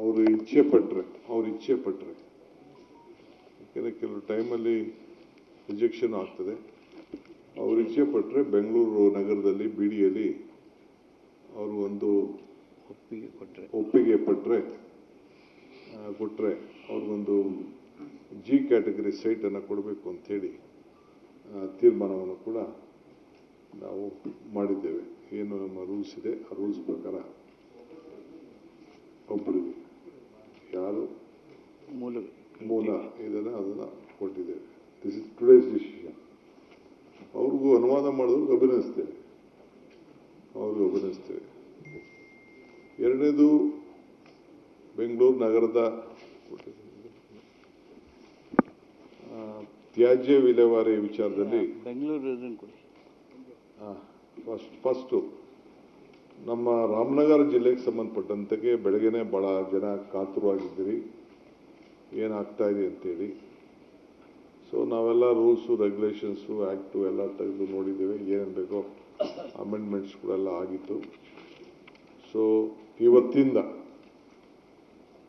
ಅವರು ಇಚ್ಛೆ ಪಟ್ಟರೆ ಅವ್ರು ಇಚ್ಛೆ ಪಟ್ಟರೆ ಯಾಕೆಂದರೆ ಕೆಲವು ಟೈಮಲ್ಲಿ ರಿಜೆಕ್ಷನ್ ಆಗ್ತದೆ. ಅವ್ರು ಇಚ್ಛೆ ಪಟ್ಟರೆ ಬೆಂಗಳೂರು ನಗರದಲ್ಲಿ ಬಿಡಿಯಲ್ಲಿ ಅವರು ಒಂದು ಒಪ್ಪಿಗೆ ಕೊಟ್ಟರೆ ಒಪ್ಪಿಗೆ ಪಟ್ಟರೆ ಕೊಟ್ಟರೆ ಅವ್ರಿಗೊಂದು ಜಿ ಕ್ಯಾಟಗರಿ ಸೈಟನ್ನು ಕೊಡಬೇಕು ಅಂಥೇಳಿ ತೀರ್ಮಾನವನ್ನು ಕೂಡ ನಾವು ಮಾಡಿದ್ದೇವೆ. ಏನು ನಮ್ಮ ರೂಲ್ಸ್ ಇದೆ ಆ ರೂಲ್ಸ್ ಪ್ರಕಾರ ಒಬ್ಬರಿಗೆ ಯಾರು? ಮೂಲ ಮೂಲ ಇದೆಲ್ಲ ಅದನ್ನು ಕೊಟ್ಟಿದ್ದೇವೆ ದಿಸ್ ಇಸ್ ಟುಡೇಸ್ ಡಿಸಿಷನ್ ಅವ್ರಿಗೂ ಅನುವಾದ ಮಾಡಿದ್ರು ಅಭಿನಯಿಸ್ತೇವೆ ಅವ್ರಿಗೂ ಅಭಿನಯಿಸ್ತೇವೆ ಎರಡನೇದು ಬೆಂಗಳೂರು ನಗರದ ಆ, ತ್ಯಾಜ್ಯ ವಿಲೇವಾರಿ ವಿಚಾರದಲ್ಲಿ ಬೆಂಗಳೂರು ಫಸ್ಟ್ ಫಸ್ಟು ನಮ್ಮ ರಾಮನಗರ ಜಿಲ್ಲೆಗೆ ಸಂಬಂಧಪಟ್ಟಂತೆ ಬೆಳಗ್ಗೆನೆ ಭಾಳ ಜನ ಕಾತುರವಾಗಿದ್ದೀರಿ. ಏನಾಗ್ತಾ ಇದೆ ಅಂತೇಳಿ. ಸೊ ನಾವೆಲ್ಲ ರೂಲ್ಸು ರೆಗ್ಯುಲೇಷನ್ಸು ಆ್ಯಕ್ಟು ಎಲ್ಲ ತೆಗೆದು ನೋಡಿದ್ದೇವೆ. ಏನೇನು ಬೇಕೋ ಅಮೆಂಡ್ಮೆಂಟ್ಸ್ಗಳೆಲ್ಲ ಆಗಿತ್ತು. ಸೊ ಇವತ್ತಿಂದ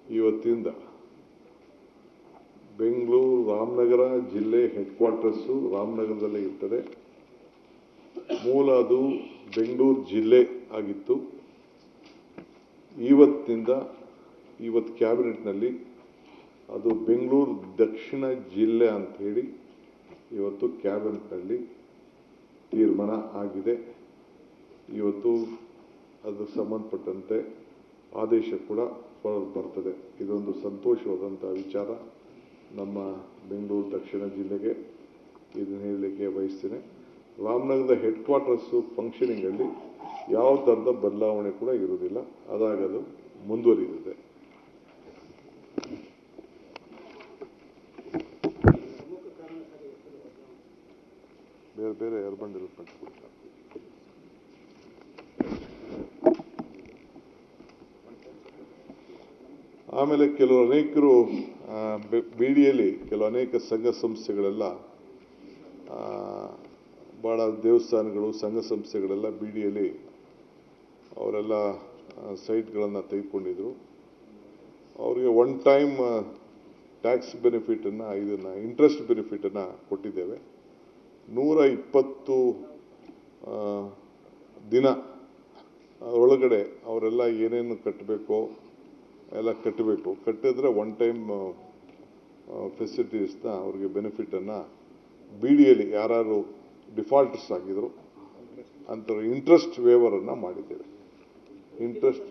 ಇವತ್ತಿಂದ ಬೆಂಗಳೂರು ರಾಮನಗರ ಜಿಲ್ಲೆ ಹೆಡ್ ಕ್ವಾರ್ಟರ್ಸು ರಾಮನಗರದಲ್ಲೇ ಇರ್ತದೆ. ಮೂಲ ಅದು ಬೆಂಗಳೂರು ಜಿಲ್ಲೆ ಆಗಿತ್ತು. ಇವತ್ತಿಂದ ಇವತ್ತು ಕ್ಯಾಬಿನೆಟ್ನಲ್ಲಿ ಅದು ಬೆಂಗಳೂರು ದಕ್ಷಿಣ ಜಿಲ್ಲೆ ಅಂತ ಹೇಳಿ ಇವತ್ತು ಕ್ಯಾಬಿನೆಟ್ನಲ್ಲಿ ತೀರ್ಮಾನ ಆಗಿದೆ. ಇವತ್ತು ಅದು ಸಂಬಂಧಪಟ್ಟಂತೆ ಆದೇಶ ಕೂಡ ಬರ್ತದೆ. ಇದೊಂದು ಸಂತೋಷವಾದಂಥ ವಿಚಾರ. ನಮ್ಮ ಬೆಂಗಳೂರು ದಕ್ಷಿಣ ಜಿಲ್ಲೆಗೆ ಇದನ್ನು ಹೇಳಲಿಕ್ಕೆ ಬಯಸ್ತೇನೆ. ರಾಮನಗರದ ಹೆಡ್ ಕ್ವಾರ್ಟರ್ಸು ಫಂಕ್ಷನಿಂಗಲ್ಲಿ ಯಾವ ಥರದ ಬದಲಾವಣೆ ಕೂಡ ಇರುವುದಿಲ್ಲ. ಅದಾಗದು ಮುಂದುವರಿದಿದೆ ಬೇರೆ ಬೇರೆ ಅರ್ಬನ್ ಡೆವಲಪ್ಮೆಂಟ್ ಆಮೇಲೆ ಕೆಲವು ಅನೇಕರು ಬೀಡಿಯಲ್ಲಿ ಕೆಲವು ಅನೇಕ ಸಂಘ ಸಂಸ್ಥೆಗಳೆಲ್ಲ ಭಾಳ ದೇವಸ್ಥಾನಗಳು, ಸಂಘ ಸಂಸ್ಥೆಗಳೆಲ್ಲ ಬಿಡಿಯಲ್ಲಿ ಅವರೆಲ್ಲ ಸೈಟ್ಗಳನ್ನು ತೆಗೆದುಕೊಂಡಿದ್ರು. ಅವರಿಗೆ ಒನ್ ಟೈಮ್ ಟ್ಯಾಕ್ಸ್ ಬೆನಿಫಿಟನ್ನು ಇದನ್ನು ಇಂಟ್ರೆಸ್ಟ್ ಬೆನಿಫಿಟನ್ನು ಕೊಟ್ಟಿದ್ದೇವೆ. ನೂರ ಇಪ್ಪತ್ತು ದಿನ ಒಳಗಡೆ ಅವರೆಲ್ಲ ಏನೇನು ಕಟ್ಟಬೇಕೋ ಎಲ್ಲ ಕಟ್ಟಬೇಕು. ಕಟ್ಟಿದ್ರೆ ಒನ್ ಟೈಮ್ ಫೆಸಿಲಿಟೀಸ್ನ ಅವ್ರಿಗೆ ಬೆನಿಫಿಟನ್ನು ಬಿ ಡಿಯಲ್ಲಿ ಯಾರು ಡಿಫಾಲ್ಟರ್ಸ್ ಆಗಿದ್ರು, ಅಂಥವ್ರು ಇಂಟ್ರೆಸ್ಟ್ ವೇವರನ್ನು ಮಾಡಿದ್ದೇವೆ. ಇಂಟ್ರೆಸ್ಟ್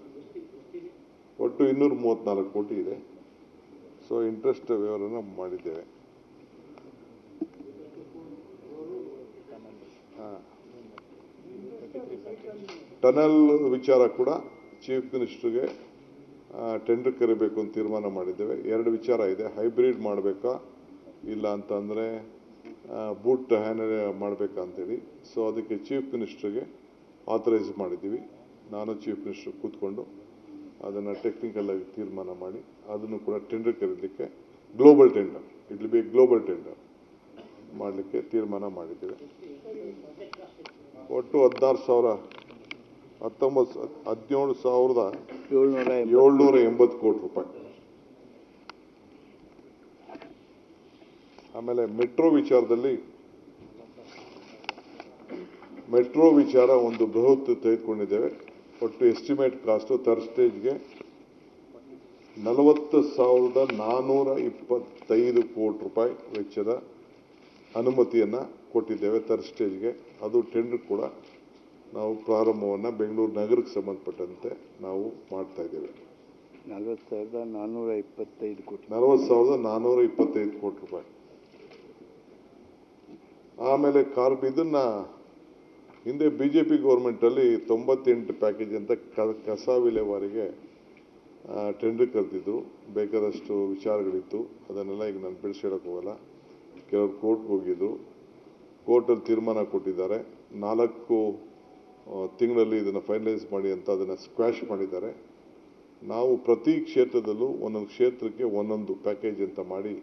ಒಟ್ಟು ಇನ್ನೂರ ಮೂವತ್ನಾಲ್ಕು ಕೋಟಿ ಇದೆ. ಸೊ ಇಂಟ್ರೆಸ್ಟ್ ವೇವರನ್ನು ಮಾಡಿದ್ದೇವೆ. ಟನಲ್ ವಿಚಾರ ಕೂಡ ಚೀಫ್ ಮಿನಿಸ್ಟರ್ಗೆ ಟೆಂಡರ್ ಕರಿಬೇಕು ಅಂತ ತೀರ್ಮಾನ ಮಾಡಿದ್ದೇವೆ. ಎರಡು ವಿಚಾರ ಇದೆ. ಹೈಬ್ರಿಡ್ ಮಾಡಬೇಕಾ? ಇಲ್ಲ ಅಂತಂದರೆ ಬೂಟ್ ಹ್ಯಾನ್ ಮಾಡಬೇಕಾ ಅಂತೇಳಿ. ಸೊ ಅದಕ್ಕೆ ಚೀಫ್ ಮಿನಿಸ್ಟ್ರಿಗೆ ಆಥರೈಸ್ ಮಾಡಿದ್ದೀವಿ. ನಾನು ಚೀಫ್ ಮಿನಿಸ್ಟರ್ ಕೂತ್ಕೊಂಡು ಅದನ್ನು ಟೆಕ್ನಿಕಲ್ ಆಗಿ ತೀರ್ಮಾನ ಮಾಡಿ, ಅದನ್ನು ಕೂಡ ಟೆಂಡರ್ ಕರೀಲಿಕ್ಕೆ global tender it be global tender ಮಾಡಲಿಕ್ಕೆ ತೀರ್ಮಾನ ಮಾಡಿದ್ದೇವೆ. ಒಟ್ಟು ಹದಿನಾರು ಸಾವಿರ, ಹತ್ತೊಂಬತ್ತು ಹದಿನೇಳು ಸಾವಿರದ ಏಳ್ನೂರ ಎಂಬತ್ತು ಕೋಟಿ ರೂಪಾಯಿ. ಆಮೇಲೆ ಮೆಟ್ರೋ ವಿಚಾರದಲ್ಲಿ, ಮೆಟ್ರೋ ವಿಚಾರ ಒಂದು ಬೃಹತ್ ತೆಗೆದುಕೊಂಡಿದ್ದೇವೆ. ಒಟ್ಟು ಎಸ್ಟಿಮೇಟ್ ಕಾಸ್ಟು ಥರ್ಡ್ ಸ್ಟೇಜ್ಗೆ ನಲವತ್ತು ಸಾವಿರದ ನಾನ್ನೂರ ಇಪ್ಪತ್ತೈದು ಕೋಟಿ ರೂಪಾಯಿ ವೆಚ್ಚದ ಅನುಮತಿಯನ್ನು ಕೊಟ್ಟಿದ್ದೇವೆ ಥರ್ಡ್ ಸ್ಟೇಜ್ಗೆ ಅದು ಟೆಂಡರ್ ಕೂಡ ನಾವು ಪ್ರಾರಂಭವನ್ನು ಬೆಂಗಳೂರು ನಗರಕ್ಕೆ ಸಂಬಂಧಪಟ್ಟಂತೆ ನಾವು ಮಾಡ್ತಾ ಇದ್ದೇವೆ. ನಲ್ವತ್ತು ಸಾವಿರದ ನಾನ್ನೂರ ಇಪ್ಪತ್ತೈದು ಕೋಟಿ. ನಲವತ್ತು ಸಾವಿರದ ನಾನ್ನೂರ ಇಪ್ಪತ್ತೈದು ಕೋಟಿ ರೂಪಾಯಿ. ಆಮೇಲೆ ಕಾರ್ಬ್ ಇದನ್ನ ಹಿಂದೆ ಬಿ ಜೆ ಪಿ ಗೌರ್ಮೆಂಟಲ್ಲಿ ತೊಂಬತ್ತೆಂಟು ಪ್ಯಾಕೇಜ್ ಅಂತ ಕಸ ವಿಲೇವಾರಿಗೆ ಟೆಂಡರ್ ಕರೆದಿದ್ದು ಬೇಕಾದಷ್ಟು ವಿಚಾರಗಳಿತ್ತು. ಅದನ್ನೆಲ್ಲ ಈಗ ನಾನು ಬಿಡಿಸಿ ಹೇಳಕ್ ಹೋಗಲ್ಲ. ಕೆಲವರು ಕೋರ್ಟ್ಗೆ ಹೋಗಿದ್ದರು ಕೋರ್ಟಲ್ಲಿ ತೀರ್ಮಾನ ಕೊಟ್ಟಿದ್ದಾರೆ. ನಾಲ್ಕು ತಿಂಗಳಲ್ಲಿ ಇದನ್ನು ಫೈನಲೈಸ್ ಮಾಡಿ ಅಂತ ಅದನ್ನು ಸ್ಕ್ವಾಶ್ ಮಾಡಿದ್ದಾರೆ. ನಾವು ಪ್ರತಿ ಕ್ಷೇತ್ರದಲ್ಲೂ ಒಂದೊಂದು ಕ್ಷೇತ್ರಕ್ಕೆ ಒಂದೊಂದು ಪ್ಯಾಕೇಜ್ ಅಂತ ಮಾಡಿ,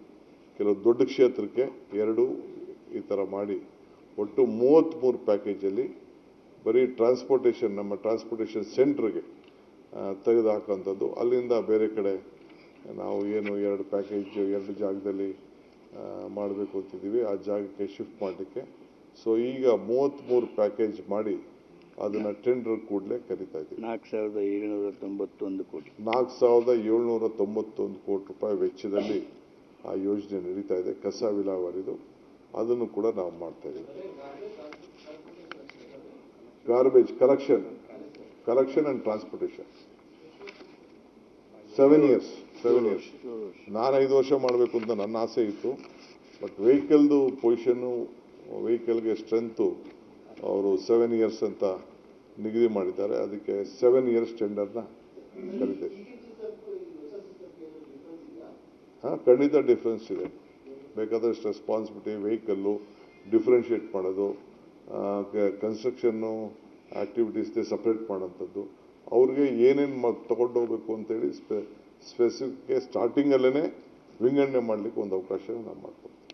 ಕೆಲವು ದೊಡ್ಡ ಕ್ಷೇತ್ರಕ್ಕೆ ಎರಡು ಈ ಥರ ಮಾಡಿ ಒಟ್ಟು ಮೂವತ್ತ್ಮೂರು ಪ್ಯಾಕೇಜಲ್ಲಿ ಬರೀ ಟ್ರಾನ್ಸ್ಪೋರ್ಟೇಷನ್ ನಮ್ಮ ಟ್ರಾನ್ಸ್ಪೋರ್ಟೇಷನ್ ಸೆಂಟ್ರಿಗೆ ತೆಗೆದು ಹಾಕೋಂಥದ್ದು ಅಲ್ಲಿಂದ ಬೇರೆ ಕಡೆ ನಾವು ಏನು ಎರಡು ಪ್ಯಾಕೇಜ್ ಎರಡು ಜಾಗದಲ್ಲಿ ಮಾಡಬೇಕು ಅಂತಿದ್ದೀವಿ. ಆ ಜಾಗಕ್ಕೆ ಶಿಫ್ಟ್ ಮಾಡಲಿಕ್ಕೆ. ಸೊ ಈಗ ಮೂವತ್ತ್ಮೂರು ಪ್ಯಾಕೇಜ್ ಮಾಡಿ ಅದನ್ನು ಟೆಂಡರ್ ಕೂಡಲೇ ಕರಿತಾ ಇದ್ದೀವಿ. ನಾಲ್ಕು ಸಾವಿರದ ಏಳ್ನೂರ ತೊಂಬತ್ತೊಂದು ಕೋಟಿ. ನಾಲ್ಕು ಸಾವಿರದ ಏಳ್ನೂರ ತೊಂಬತ್ತೊಂದು ಕೋಟಿ ರೂಪಾಯಿ ವೆಚ್ಚದಲ್ಲಿ ಆ ಯೋಜನೆ ನಡೀತಾ ಇದೆ. ಕಸ ವಿಲೇವಾರಿದು. ಅದನ್ನು ಕೂಡ ನಾವು ಮಾಡ್ತಾ ಇದ್ದೀವಿ. Garbage collection collection and transportation seven years seven years ನಾನು ಐದು ವರ್ಷ ಮಾಡಬೇಕು ಅಂತ ನನ್ನ ಆಸೆ ಇತ್ತು. ಬಟ್ ವೆಹಿಕಲ್ದು ಪೊಸಿಷನ್ನು ವೆಹಿಕಲ್ಗೆ ಸ್ಟ್ರೆಂತು ಅವರು ಸೆವೆನ್ ಇಯರ್ಸ್ ಅಂತ ನಿಗದಿ ಮಾಡಿದ್ದಾರೆ. ಅದಕ್ಕೆ ಸೆವೆನ್ ಇಯರ್ಸ್ ಟೆಂಡರ್ನ ಕರೀತೇವೆ. ಹಾಂ, ಖಂಡಿತ ಡಿಫ್ರೆನ್ಸ್ ಇದೆ. ಬೇಕಾದಷ್ಟು ರೆಸ್ಪಾನ್ಸಿಬಿಲಿಟಿ ವೆಹಿಕಲ್ಲು ಡಿಫ್ರೆನ್ಷಿಯೇಟ್ ಮಾಡೋದು ಕನ್ಸ್ಟ್ರಕ್ಷನ್ನು ಆ್ಯಕ್ಟಿವಿಟೀಸ್ಗೆ ಸಪ್ರೇಟ್ ಮಾಡೋಂಥದ್ದು ಅವ್ರಿಗೆ ಏನೇನು ಮ ತೊಗೊಂಡು ಹೋಗಬೇಕು ಅಂತೇಳಿ ಸ್ಪೆ ಸ್ಪೆಸಿಫಿಕ್ ಸ್ಟಾರ್ಟಿಂಗಲ್ಲೇ ವಿಂಗಡಣೆ ಮಾಡಲಿಕ್ಕೆ ಒಂದು ಅವಕಾಶ ನಾವು ಮಾಡ್ತೀವಿ